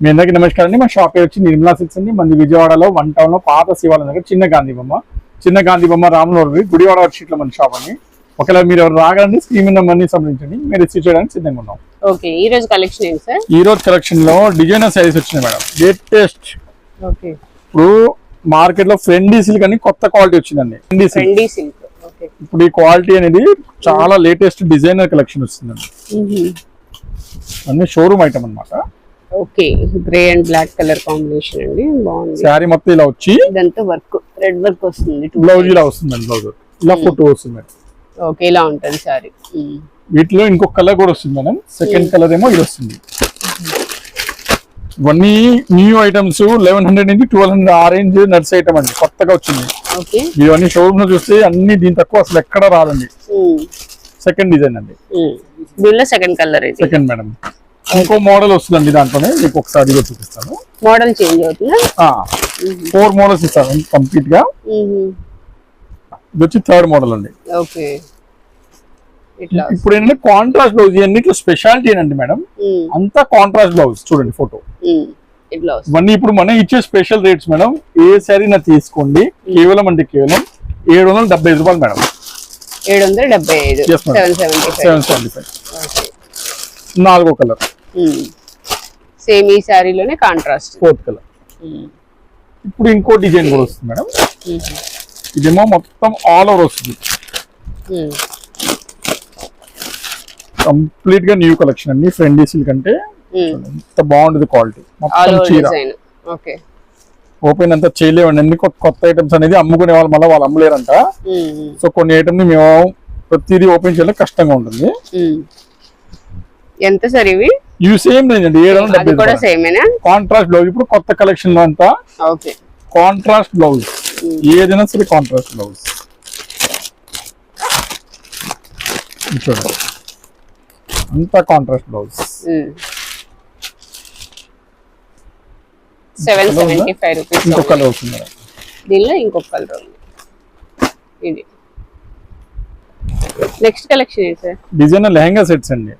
మీ అందరికీ నమస్కారం అండి. మా షాప్ పేరు వచ్చి నిర్మలా సిల్క్స్ అండి. మంది విజయవాడలో వన్ టౌన్లో పాత శివాలయం దగ్గర చిన్న గాంధీ బొమ్మ. చిన్న గాంధీ బొమ్మ రామనగర్ గుడివాడ వర్షీట్లో మన షాప్ అండి. ఒకవేళ మీరు ఎవరు స్క్రీన్ మీద మనీ సంప్రదించండి మీరు రిసీవ్ చేయడానికి సిద్ధంగా ఉన్నాం. ఓకే ఈ రోజు కలెక్షన్ ఏంటి సార్? ఈ రోజు కలెక్షన్లో డిజైనర్ సారీస్ వచ్చినాయి మేడం. Latest okay. ఇప్పుడు మార్కెట్లో ఫ్రెండీ సిల్క్ అని కొత్త క్వాలిటీ వచ్చిందండి. ఫ్రెండీ సిల్క్ ఇప్పుడు ఈ క్వాలిటీ అనేది చాలా లేటెస్ట్ డిజైనర్ కలెక్షన్ వస్తుందండి. అన్ని షోరూమ్ ఐటమ్ అన్నమాట. Okay grey and black colour combination అండి బాగుంది. శారీ మొత్తం ఇలా వచ్చి ఇదంతా వర్క్ థ్రెడ్ వర్క్ వస్తుంది బ్లౌజ్. ఇలా వస్తుందండి బ్లౌజ్ ఇలా ఫోటో వస్తుంది. మేడం ఓకే ఇలా ఉంటుంది సారీ వీటిలో ఇంకొక కలర్ కూడా వస్తుంది మేడం. సెకండ్ కలర్ ఏమో ఇది వస్తుంది. ఇవన్నీ న్యూ ఐటమ్స్ లెవెన్ హండ్రెడ్ నుంచి ట్వెల్వ్ హండ్రెడ్ ఆ రేంజ్ నర్స్ ఐటమ్ అండి. కొత్తగా వచ్చింది. ఇవన్నీ షోరూమ్లో చూస్తే అన్ని దీని తక్కువ అసలు ఎక్కడ రాదండి. సెకండ్ డిజైన్ అండి. సెకండ్ కలర్ సెకండ్ మేడం ఇంకో మోడల్ వస్తుందండి దాంట్లోనే. మీకు ఒకసారి కూడా చూపిస్తాను. మోడల్ చేంజ్ అవుతుందా? ఫోర్ మోడల్స్ ఇస్తాను కంప్లీట్గా ఇది వచ్చి థర్డ్ మోడల్ అండి. ఓకే. ఇట్లా ఇప్పుడు ఏంటంటే కాంట్రాస్ట్ బ్లౌజ్ ఇవన్నీ స్పెషాలిటీ ఏంటంటే మేడం. అంతా కాంట్రాస్ట్ బ్లౌజ్ చూడండి ఫోటో ఇవన్నీ ఇప్పుడు మనం ఇచ్చే స్పెషల్ రేట్స్ మేడం. ఏ శారీ నా తీసుకోండి కేవలం అంటే కేవలం ఏడు వందల డెబ్బై ఐదు రూపాయలు మేడం. ఏడు వందల డెబ్బై ఐదు. సెవెన్ సెవెంటీ ఫైవ్ నాలుగో కలర్. సేమ్ ఈ శారీలోనే కాంట్రాస్ట్ ఫోర్త్ కలర్. ఇప్పుడు ఇంకో డిజైన్ కూడా వస్తుంది మేడం. ఇదేమో మొత్తం ఆల్ ఓవర్ వస్తుంది. కంప్లీట్గా న్యూ కలెక్షన్ అండి. ఫ్రెండ్లీ సిల్క్ అంటే ఎంత బాగుంటుంది క్వాలిటీ మొత్తం చీర. ఓపెన్ అంతా చేయలేవండి. అన్ని కొత్త- కొత్త ఐటమ్స్ అనేది అమ్ముకునే వాళ్ళు మళ్ళీ వాళ్ళు అమ్మలేరంట. సో కొన్ని ఐటమ్ని మేము ప్రతిదీ ఓపెన్ చేయడం కష్టంగా ఉంటుంది. ఎంత సార్ ఇవి? ఇవి సేమ్ అది కూడా సేమేనా? కాంట్రాస్ట్ బ్లౌజ్ ఇప్పుడు కొత్త కలెక్షన్లో అంతా ఓకే. Contrast blouse. ఏదైనా సరే కాంట్రాస్ట్ బ్లౌజ్. చూడండి. అంతా contrast blouse. Seven seventy five rupees ఇంకో కలర్ వస్తుంది. దీనిలో ఇంకొక కలర్ ఉంది. ఇది. నెక్స్ట్ కలెక్షన్ ఏంటి సార్? డిజైనర్ లెహంగా సెట్స్ అండి.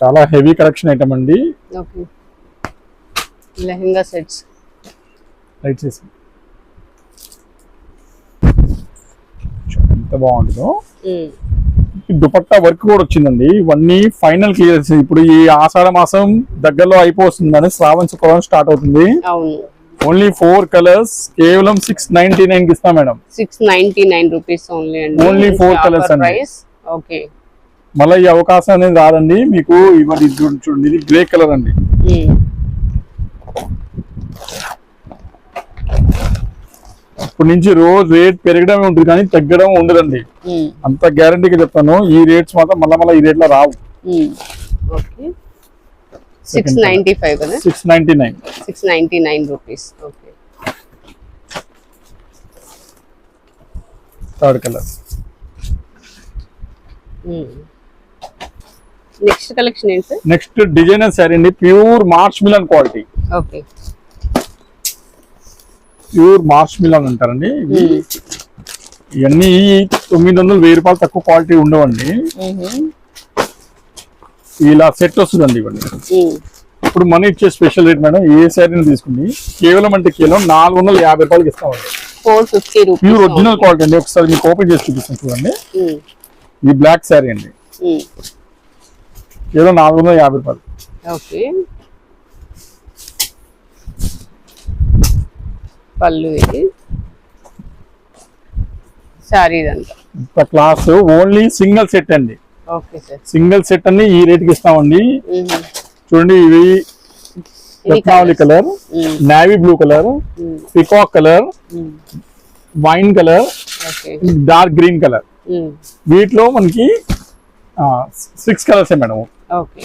చాలా హెవీ కలెక్షన్ ఐటమ్ అండి. లెహంగా సెట్స్. లైట్ చేసి. ఎంత బాగుంటుందో. దుపట్టా వర్క్ కూడా వచ్చిందండి. ఇవన్నీ ఫైనల్ క్లియర్స్ ఇప్పుడు ఈ ఆషాఢ మాసం దగ్గరలో అయిపోతుందని శ్రావణ శుక్రవారం స్టార్ట్ అవుతుంది. ఓన్లీ ఫోర్ కలర్స్ కేవలం సిక్స్ నైన్టీ నైన్కి ఇస్తాం madam. Six ninety nine rupees only Only four colours అండి. ఓకే మళ్ళీ ఈ అవకాశం అనేది రాదండి. మీకు ఇది చూడండి ఇది గ్రే కలర్ అండి. ఇప్పటి నుంచి రోజు రేట్ పెరగడమే ఉంటుంది కానీ తగ్గడం ఉండదండి. అంత గ్యారంటీగా చెప్తాను. ఈ రేట్స్ మాత్రం మళ్ళీ మళ్ళీ ఈ రేట్లో రావు okay. Six ninety five six ninety nine six ninety nine rupees okay third colour next collection ఏంటి సార్ నెక్స్ట్ డిజైనర్ శారీ అండి. Pure march Milan quality okay pure march Milan అంటారండి. ఇవి ఇవన్నీ తొమ్మిది వందలు వెయ్యి రూపాయలు తక్కువ క్వాలిటీ ఉండవండి. ఇలా సెట్ వస్తుందండి ఇవన్నీ. ఇప్పుడు మనం ఇచ్చే స్పెషల్ రేట్ మేడం ఏ శారీని తీసుకుంది? కేవలం అంటే కేవలం నాలుగు వందల యాభై రూపాయలకి ఇస్తామండి. Four fifty pure original quality అండి. ఒకసారి మీకు ఓపెన్ చేసి చూపిస్తాను చూడండి. ఇది బ్లాక్ శారీ అండి. కేవలం నాలుగు వందల యాభై రూపాయలు. ఓకే. పళ్ళు ఇది. సారీ ఇదంతా. ఇంత క్లాస్ ఓన్లీ సింగిల్ సెట్ అండి. Okay sir. సింగిల్ సెట్ అన్ని ఈ రేట్కి ఇస్తామండి. చూడండి ఇవి Ratnavali colour navy blue colour peacock colour wine colour dark green colour వీటిలో మనకి six colours madam. Okay.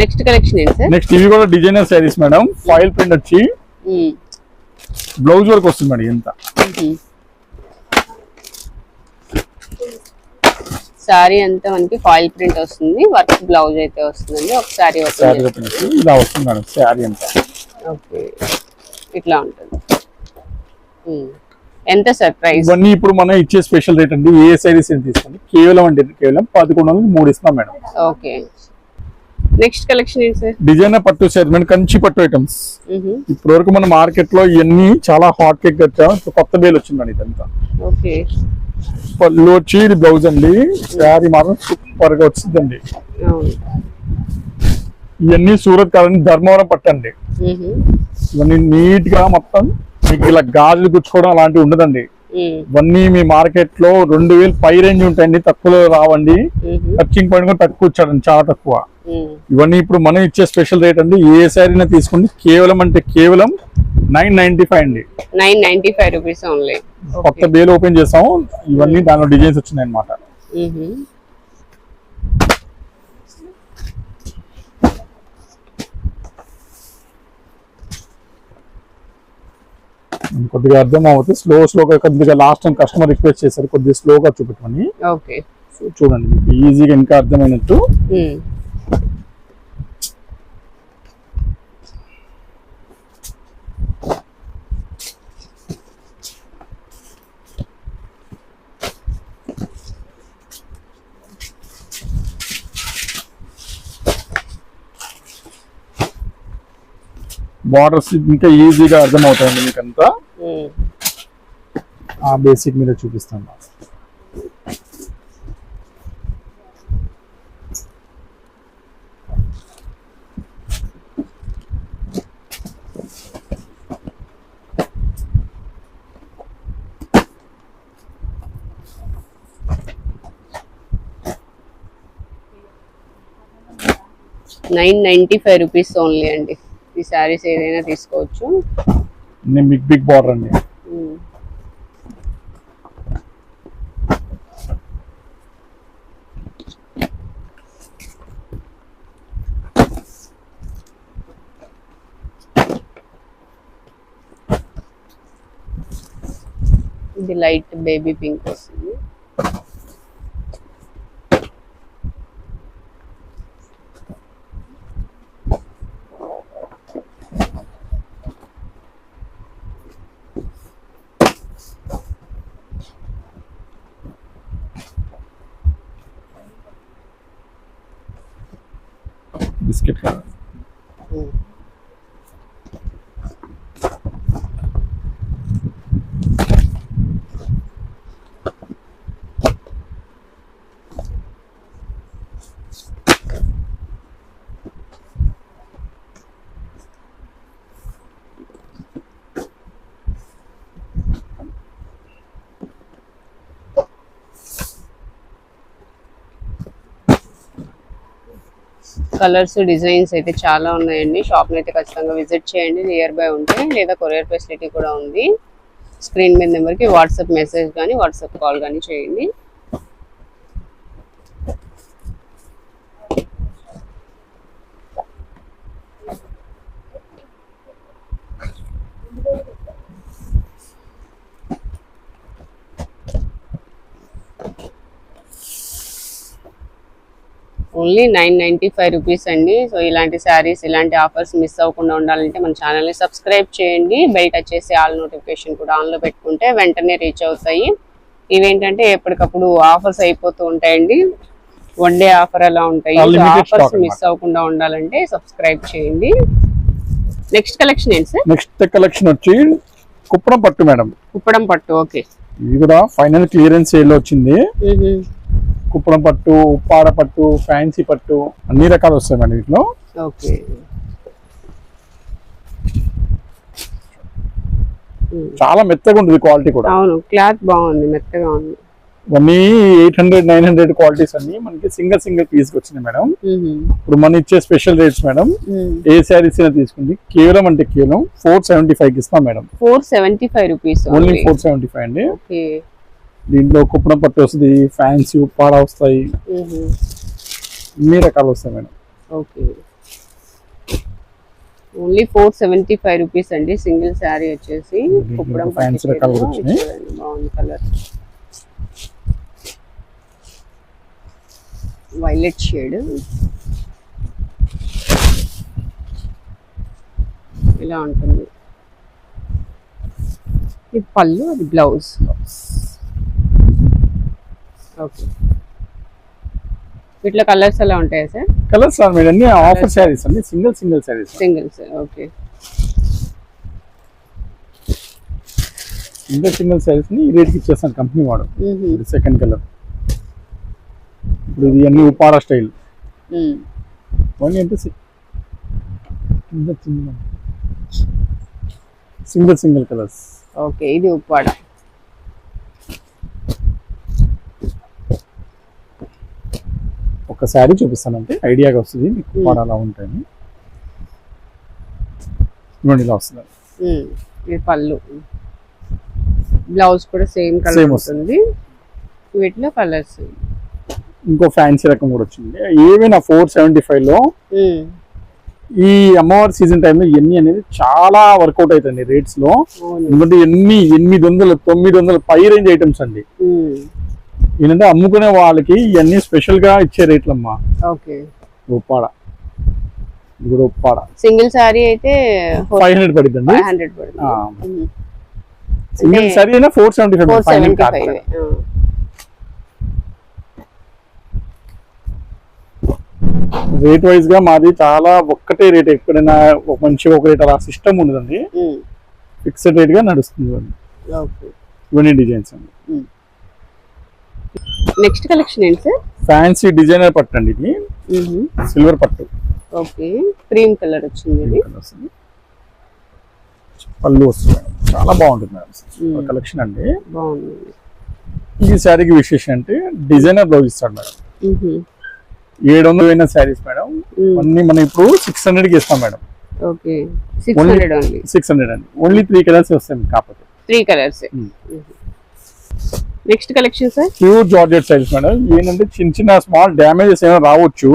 Next collection ఏంటి నెక్స్ట్ ఇవి కూడా designer saris madam. Foil print వచ్చి బ్లౌజ్ వర్క్ వస్తుంది మేడం ఎంత సారీ అంతా మనకి ఫాయిల్ ప్రింట్ వస్తుంది. వర్క్ బ్లౌజ్ అయితే వస్తుందండి. ఒక సారీ శారీ చేసి ఇలా వస్తుంది మేడం శారీ ఎంత ఓకే. ఇట్లా ఉంటుంది. ఎంత సార్ ప్రైస్ ఇవన్నీ ఇప్పుడు మనం ఇచ్చే స్పెషల్ రేట్ అండి. ఏ శారీస్ ఏం తీసుకోండి? కేవలం అంటే కేవలం పదకొండు వందలు మూడు ఇస్తాం మేడం. ఓకే నెక్స్ట్ కలెక్షన్ ఏంటి సార్ డిజైనర్ పట్టు సెగ్మెంట్ కంచి పట్టు ఐటమ్స్ ఇప్పటి వరకు మన మార్కెట్లో ఇవన్నీ చాలా హాట్ కేక్ వచ్చాం ఇప్పుడు కొత్త బేల్ వచ్చిందండి ఇదంతా. ఓకే పళ్ళు వచ్చి ఇది బ్లౌజ్ అండి. శారీ మాత్రం సూపర్గా వచ్చిందండి. ఇవన్నీ సూరత్ కాదండి ధర్మవరం పట్టండి. ఇవన్నీ నీట్గా మొత్తం మీకు ఇలా గాజులు గుచ్చుకోవడం అలాంటివి ఉండదండి. ఇవన్నీ మీ మార్కెట్లో రెండు వేలు పై రేంజ్ ఉంటాయండి తక్కువలో రావండి. టచింగ్ పాయింట్ కూడా తక్కువ ఇచ్చాడండి చాలా తక్కువ. ఇవన్నీ ఇప్పుడు మనం ఇచ్చే స్పెషల్ రేట్ అండి ఏ శారీనా తీసుకోండి కేవలం అంటే కేవలం నైన్ నైన్టీ ఫైవ్ అండి. Nine ninety five rupees only. కొత్త బేల్ ఓపెన్ చేసాం ఇవన్నీ దానిలో డిజైన్స్ వచ్చినాయి అనమాట కొద్దిగా అర్థం అవుతుంది స్లో స్లోగా కొద్దిగా లాస్ట్ టైం కస్టమర్ రిక్వెస్ట్ చేశారు కొద్దిగా స్లోగా చూపెట్టమని చూడండి మీకు ఈజీగా ఇంకా అర్థమైనట్టు. బార్డర్స్ ఇంకా ఈజీగా అర్థం అవుతాయండి మీకు అంతా. ఆ బేసిక్ మీద చూపిస్తాను. Nine ninety five rupees only అండి. ఈ శారీస్ ఏదైనా తీసుకోవచ్చు. బిగ్ బిగ్ బార్డర్ అండి. ఇది లైట్ బేబీ పింక్ వస్తుంది biscuit colour hmm. Colours designs అయితే చాలా ఉన్నాయండి. షాప్ అయితే ఖచ్చితంగా విజిట్ చేయండి. నియర్ బై ఉంటే లేదా కొరియర్ ఫెసిలిటీ కూడా ఉంది. స్క్రీన్ మీద నెంబర్కి వాట్సాప్ మెసేజ్ కానీ వాట్సాప్ కాల్ కానీ చేయండి. Only nine ninety five rupees అండి. సో ఇలాంటి శారీస్ ఇలాంటి ఆఫర్స్ మిస్ అవ్వకుండా ఉండాలంటే మన ఛానల్ని సబ్స్క్రైబ్ చేయండి. బెల్ టచ్ చేసి ఆల్ నోటిఫికేషన్ కూడా ఆన్లో పెట్టుకుంటే వెంటనే రీచ్ అవుతాయి. ఇవేంటంటే ఎప్పటికప్పుడు ఆఫర్స్ అయిపోతూ ఉంటాయండి. వన్ డే ఆఫర్ అలా ఉంటాయి. ఆఫర్స్. మిస్ అవ్వకుండా ఉండాలంటే సబ్స్క్రైబ్ చేయండి. నెక్స్ట్ కలెక్షన్ ఏంటి సార్ నెక్స్ట్ కలెక్షన్ వచ్చి కుప్పడం పట్టు మేడం. కుప్పడం పట్టు ఓకే ఇది కూడా ఫైనల్ క్లియరెన్స్ సేల్ వచ్చింది. కుప్పడం పట్టు ఉప్పాడ పట్టు ఫ్యాన్సీ పట్టు అన్ని రకాలు వస్తాయి మేడం వీటిలో. ఓకే. చాలా మెత్తగా ఉంటుంది క్వాలిటీ కూడా. అవును క్లాత్ బాగుంది మెత్తగా ఉంది. ఇవన్నీ eight hundred nine hundred qualities అన్ని మనకి సింగిల్ సింగిల్ పీస్ వచ్చినాయి మేడం. ఇప్పుడు మనం ఇచ్చే స్పెషల్ రేట్స్ మేడం ఏ శారీస్ అయినా తీసుకుంది. కేవలం అంటే కేవలం ఫోర్ సెవెంటీ ఫైవ్కి ఇస్తాం madam. Four seventy five rupees only four seventy five అండి దీంట్లో కుప్పడం పట్టు వస్తుంది ఫ్యాన్సీ ఉప్పాడ వస్తాయి. అన్ని రకాలు వస్తాయి madam. Okay. Only four seventy five rupees అండి సింగిల్ శారీ వచ్చేసి కుప్పడం రకాలు బాగుంది కలర్ వైలెట్ షేడ్ ఇలా ఉంటుంది. ఇది పళ్ళు అది బ్లౌజ్ ఓకే వీటిలో కలర్స్ ఎలా ఉంటాయా సార్? కలర్స్ మేడం అన్ని ఆఫర్ శారీస్ అండి single single saris singles okay single single శారీస్ని ఈ రేట్కి ఇచ్చేస్తాను కంపెనీ వాడు. ఇది సెకండ్ కలర్ ఇప్పుడు ఇది అన్ని ఉపారా style only single single colours okay ఇది ఉప్పాడ శారీ చూపిస్తానంటే ఐడియాగా వస్తుంది. మీకు ఉపారా అలా ఉంటాయని ఇవ్వండి ఇలా వస్తుంది. పళ్ళు. బ్లౌజ్ కూడా సేమ్ కలర్ వస్తుంది. వీటిలో కలర్స్. ఇంకో ఫ్యాన్సీ రకం కూడా వచ్చింది. ఏవైనా ఫోర్ సెవెంటీ ఫైవ్లో ఈ అమ్మవారి సీజన్ టైంలో ఎన్ని అనేది చాలా వర్కౌట్ అవుతుంది రేట్స్లో ఎందుకంటే ఎన్ని ఎనిమిది వందలు తొమ్మిది వందలు పై రేంజ్ ఐటమ్స్ అండి. ఏంటంటే అమ్ముకునే వాళ్ళకి ఇవన్నీ స్పెషల్గా ఇచ్చే రేట్లమ్మా. ఓకే. ఉప్పాడ. ఇది కూడా ఉప్పాడ. సింగిల్ శారీ అయితే ఫైవ్ హండ్రెడ్ హండ్రెడ్ పడుతుంది. సింగిల్ సరీ అయినా four seventy five five rate వైజ్గా మాది చాలా ఒక్కటే రేట్ ఎక్కడైనా ఒక మంచి ఒక రేట్ అలా సిస్టమ్ ఉండదండి ఫిక్స్డ్ రేట్గా నడుస్తుంది ఇవన్నీ. డిజైన్స్ అండి. నెక్స్ట్ కలెక్షన్ ఏంటి సార్ ఫ్యాన్సీ డిజైనర్ పట్టు అండి ఇది. సిల్వర్ పట్టు. ఓకే. క్రీమ్ కలర్ వచ్చింది ఇది. పళ్ళు వస్తుంది. చాలా బాగుంటుంది మేడం. కలెక్షన్ అండి. బాగుంది. ఈ శారీకి విశేషం అంటే డిజైనర్ బ్లౌజ్ ఇస్తాడు మేడం. ఏడు వందలు అయిన శారీస్ మేడం. అన్ని మనం ఇప్పుడు సిక్స్ హండ్రెడ్కి ఇస్తాం మేడం. ఓకే. సిక్స్ హండ్రెడ్ అండి. ఓన్లీ త్రీ కలర్స్ వస్తాయి కాకపోతే. Three colours. Next collection sir? Pure georgette saris madam. ఏంటంటే చిన్న చిన్న స్మాల్ డ్యామేజెస్ ఏమైనా రావచ్చు.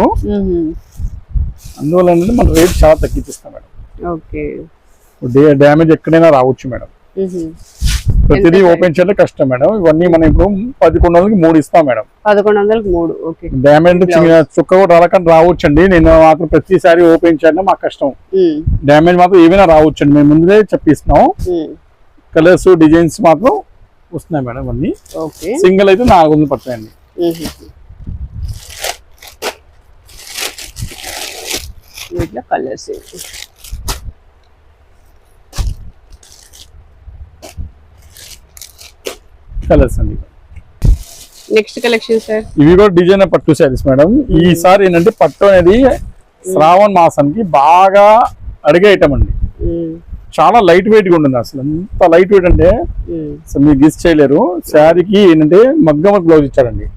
అందువల్ల ఏంటంటే మన రేట్ చాలా తగ్గించిస్తాం మేడం. ఓకే. డ్యామేజ్ ఎక్కడైనా రావచ్చు మేడం. ప్రతిదీ ఓపెన్ చేయడం కష్టం మేడం. ఇవన్నీ మనం ఇప్పుడు పదకొండు వందలకి మూడు ఇస్తాం మేడం. పదకొండు వందలకు మూడు ఓకే. డ్యామేజ్ చుక్క కూడా రాలకుండా రావచ్చు అండి నేను మాత్రం ప్రతిసారి ఓపెన్ చేయడం మాకు కష్టం. డ్యామేజ్ మాత్రం ఏమైనా రావచ్చు అండి మేము ముందే చెప్పిస్తున్నాం. కలర్స్ డిజైన్స్ మాత్రం వస్తున్నాయి మేడం అన్ని. ఓకే. సింగిల్ అయితే నాలుగు వందలు పడతాయండి వీటిలో కలర్స్ కలర్స్ అండి. Next collection sir? ఇవి కూడా డిజైన్ పట్టు శారీస్ మేడం. ఈసారి ఏంటంటే పట్టు అనేది శ్రావణ మాసానికి బాగా అడిగే ఐటమ్ అండి. చాలా లైట్ వెయిట్గా ఉంటుంది అసలు. ఎంత లైట్ వెయిట్ అంటే అసలు మీరు గెస్ చేయలేరు. శారీకి ఏంటంటే మగ్గమ బ్లౌజ్ ఇచ్చారండి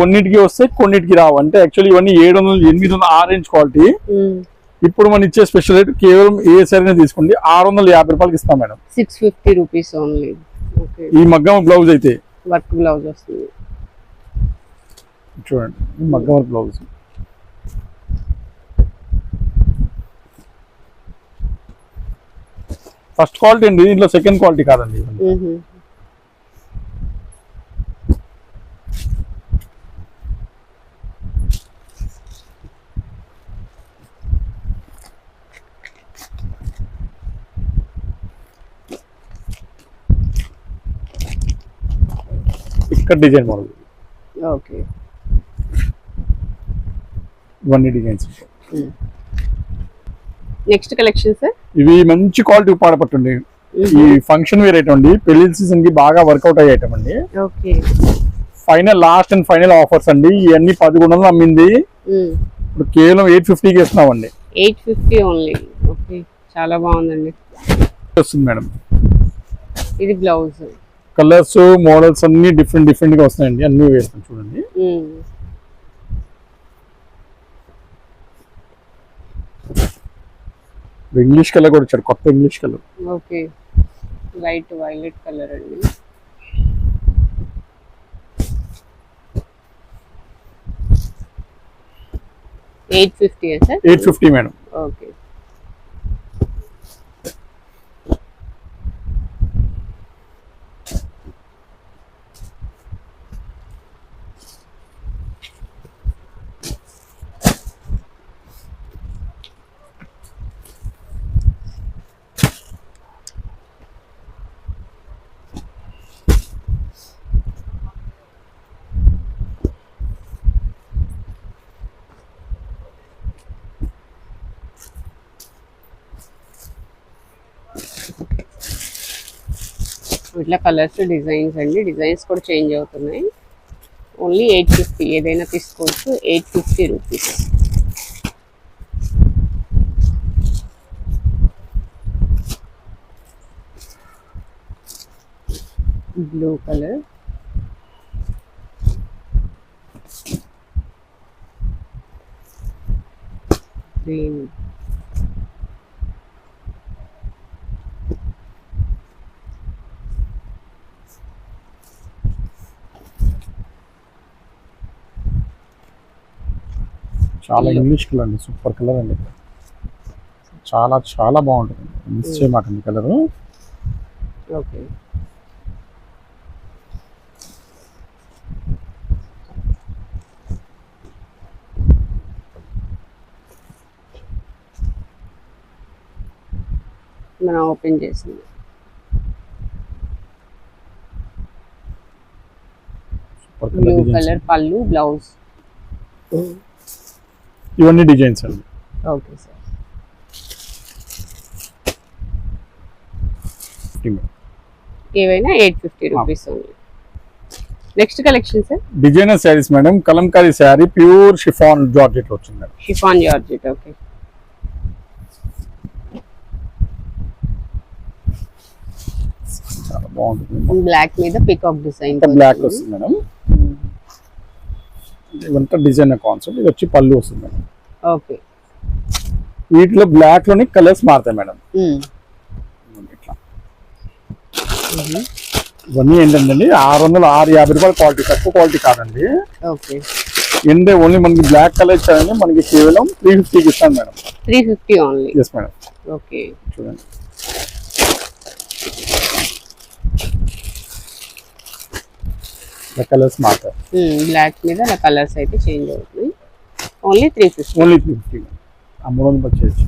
కొన్నిటికి వస్తే కొన్నిటికి రావు. అంటే యాక్చువల్లీ ఇవన్నీ ఏడు వందలు ఎనిమిది వందల ఆరెంజ్ క్వాలిటీ ఇప్పుడు మనం ఇచ్చే స్పెషల్ రేట్ కేవలం ఏ శారీ తీసుకోండి. ఆరు వందల యాభై రూపాయలకి ఇస్తాం madam. Six fifty rupees only ఈ మగ్గమ బ్లౌజ్ అయితే. వర్క్ బ్లౌజ్ వస్తుంది. చూడండి. మగ్గమ బ్లౌజ్ ఫస్ట్ క్వాలిటీ అండి దీంట్లో సెకండ్ క్వాలిటీ కాదండి. ఇక్కడ డిజైన్ మోడల్. ఓకే. ఇవన్నీ డిజైన్స్. నెక్స్ట్ కలెక్షన్ సార్ ఇవి మంచి క్వాలిటీ పాడపట్టుండి ఈ ఫంక్షన్ వేర్ ఐటమ్ అండి పెళ్ళి సీజన్కి బాగా వర్కౌట్ అయ్యే ఐటమ్ అండి. Okay. Final last and final offers అండి. ఇవన్నీ పదకొండు వందలు అమ్మింది ఇప్పుడు కేవలం ఎయిట్ ఫిఫ్టీకి ఇస్తున్నామండి. Eight fifty only okay. చాలా బాగుందండి. వస్తుంది మేడం. ఇది బ్లౌజ్ కలర్స్ మోడల్స్ అన్ని డిఫరెంట్ డిఫరెంట్గా వస్తున్నాయండి. అన్ని వేస్తాం చూడండి. ఇంగ్లీష్ కలర్ కూడా వచ్చాడు కొత్త English colour okay. Light violet colour అండి. Eight fifty sir? Eight fifty madam okay. ఇట్లా కలర్స్ డిజైన్స్ అండి. డిజైన్స్ కూడా చేంజ్ అవుతున్నాయి. ఓన్లీ ఎయిట్ ఫిఫ్టీ ఏదైనా తీసుకోవచ్చు. Eight fifty rupees. Blue colour. Green. చాలా ఇంగ్లీష్ కలర్ అండి సూపర్ కలర్ అండి. చాలా చాలా బాగుంటుంది. మిస్ చేయమాకండి కలర్ ఓకే మనం ఓపెన్ చేసింది. సూపర్ బ్లూ కలర్ పళ్ళు బ్లౌజ్ ఇవన్నీ డిజైన్స్ అండి. Okay sir. ఏవైనా eight fifty rupees next collection sir designer saris madam Kalamkari sari pure chiffon georgette వచ్చింది షిఫాన్ జార్జెట్ ఓకే. బ్లాక్ మీద పికాక్ డిజైన్ బ్లాక్ వస్తుంది madam. ఇవంతా డిజైనర్ కాన్సెప్ట్ ఇది వచ్చి పళ్ళు వస్తుంది మేడం. ఓకే. వీటిలో బ్లాక్లోని కలర్స్ మారుతాయి మేడం. ఇట్లా. ఇవన్నీ ఏంటంటే ఆరు వందల ఆరు యాభై రూపాయల క్వాలిటీ తక్కువ క్వాలిటీ కాదండి. ఓకే. ఏంటంటే ఓన్లీ మనకి బ్లాక్ కలర్ ఇచ్చారండి. మనకి కేవలం త్రీ ఫిఫ్టీకి ఇస్తాను madam. Three fifty only yes madam okay. చూడండి. కలర్స్ మారుతాయి బ్లాక్ మీద అలా కలర్స్ అయితే చేంజ్ అవుతున్నాయి only three fifty only three fifty ఆ మూడు వందలు వచ్చేసి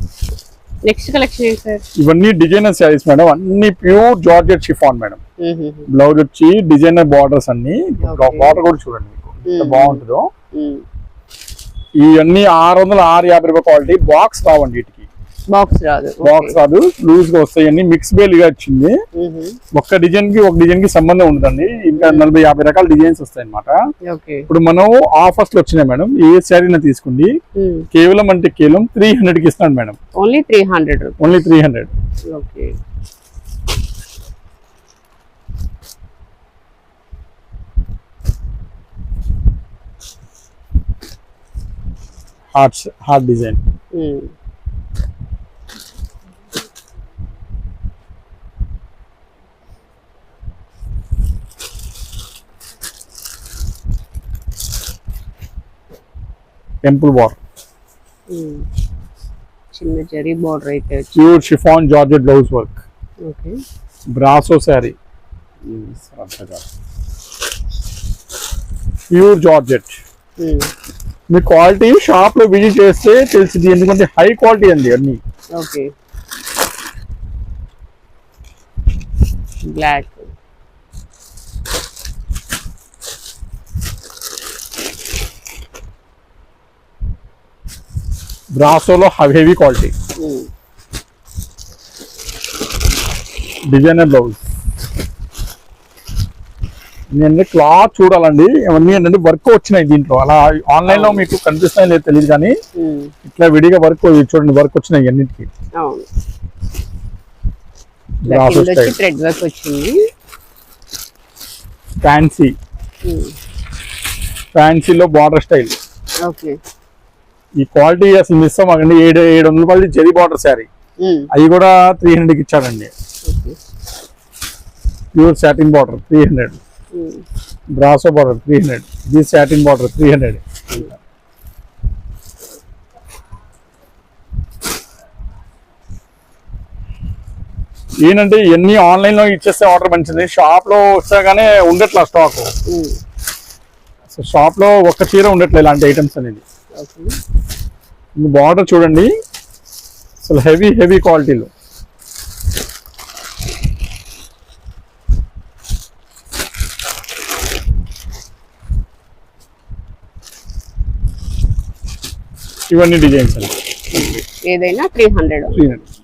నెక్స్ట్ కలెక్షన్ ఏంటి సార్? ఇవన్నీ డిజైనర్ శారీస్ మేడం అన్ని pure georgette chiffon madam blouse వచ్చి డిజైనర్ బార్డర్స్ అన్ని. బార్డర్ కూడా చూడండి మీకు. ఎంత. బాగుంటుందో. ఇవన్నీ ఆరు వందల ఆరు యాభై రూపాయల క్వాలిటీ బాక్స్ రావండి వీటికి. బాక్స్ రాదు. బాక్స్ రాదు. లూజ్గా వస్తాయి మిక్స్ బేల్గా వచ్చింది ఒక్క డిజైన్కి ఒక డిజైన్కి సంబంధం ఉండదండి. ఇంకా నలభై యాభై రకాల డిజైన్స్ వస్తాయి అనమాట ఇప్పుడు మనం ఆఫర్స్లో వచ్చినాయి మేడం. ఏ శారీ తీసుకోండి. కేవలం అంటే కేవలం త్రీ హండ్రెడ్కి ఇస్తాను madam. Only three hundred only three hundred okay heart heart design temple bar చిన్న జరీ బార్డర్ అయితే pure chiffon georgette blouse work. Okay. Brasso sari pure georgette. మీ క్వాలిటీ షాప్లో విజిట్ చేస్తే తెలిసింది ఎందుకంటే హై క్వాలిటీ అండి అన్ని. ఓకే. బ్లాక్. బ్రాసోలో హెవీ క్వాలిటీ డిజైనర్ బ్లౌజ్ నేను క్లాత్ చూడాలండి. ఇవన్నీ ఏంటంటే వర్క్ వచ్చినాయి దీంట్లో. అలా ఆన్లైన్లో మీకు కనిపిస్తాయో లేదు తెలియదు కానీ ఇట్లా విడిగా వర్క్ చూడండి వర్క్ వచ్చినాయి అన్నిటికీ. ఫ్యాన్సీ ఫ్యాన్సీలో బార్డర్ స్టైల్ ఓకే. ఈ క్వాలిటీ అసలు మిస్ అవ్వకండి ఏడు ఏడు వందల రూపాయలు జరీ బార్డర్ శారీ. అవి కూడా త్రీ హండ్రెడ్కి ఇచ్చాడండి pure satin border three hundred Brasso border three hundred ఇది సాటిన్ బార్డర్ త్రీ హండ్రెడ్ ఏంటంటే ఇవన్నీ ఆన్లైన్లో ఇచ్చేస్తే ఆర్డర్ మంచిది. షాప్లో వచ్చాగానే ఉండట్లా స్టాక్ షాప్లో ఒక్క చీర ఉండట్లే ఇలాంటి ఐటమ్స్ అనేది. బార్డర్ చూడండి. అసలు హెవీ హెవీ క్వాలిటీలో. ఇవన్నీ డిజైన్స్ అండి. ఏదైనా త్రీ హండ్రెడ్ త్రీ హండ్రెడ్